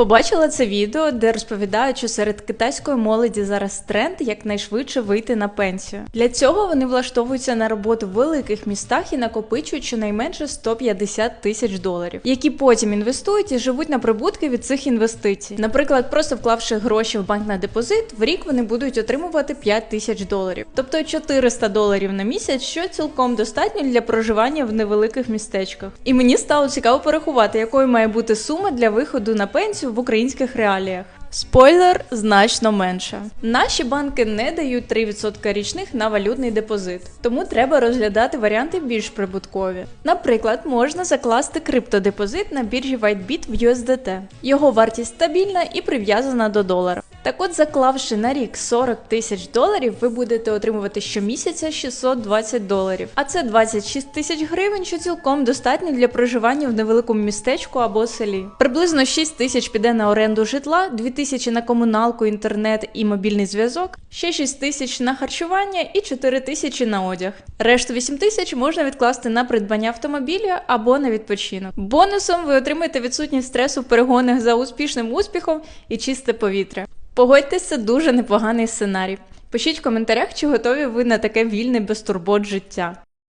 Побачила це відео, де розповідають, що серед китайської молоді зараз тренд якнайшвидше вийти на пенсію. Для цього вони влаштовуються на роботу в великих містах і накопичують щонайменше 150 тисяч доларів, які потім інвестують і живуть на прибутки від цих інвестицій. Наприклад, просто вклавши гроші в банк на депозит, в рік вони будуть отримувати 5 тисяч доларів, тобто 400 доларів на місяць, що цілком достатньо для проживання в невеликих містечках. І мені стало цікаво порахувати, якою має бути сума для виходу на пенсію в українських реаліях. Спойлер значно менше. Наші банки не дають 3% річних на валютний депозит, тому треба розглядати варіанти більш прибуткові. Наприклад, можна закласти криптодепозит на біржі WhiteBit в USDT. Його вартість стабільна і прив'язана до долара. Так от, заклавши на рік 40 тисяч доларів, ви будете отримувати щомісяця 620 доларів. А це 26 тисяч гривень, що цілком достатньо для проживання в невеликому містечку або селі. Приблизно 6 тисяч піде на оренду житла, 2 тисячі на комуналку, інтернет і мобільний зв'язок, ще 6 тисяч на харчування і 4 тисячі на одяг. Решту 8 тисяч можна відкласти на придбання автомобіля або на відпочинок. Бонусом ви отримаєте відсутність стресу в перегонах за успішним успіхом і чисте повітря. Погодьтесь, це дуже непоганий сценарій. Пишіть в коментарях, чи готові ви на таке вільне безтурбот життя.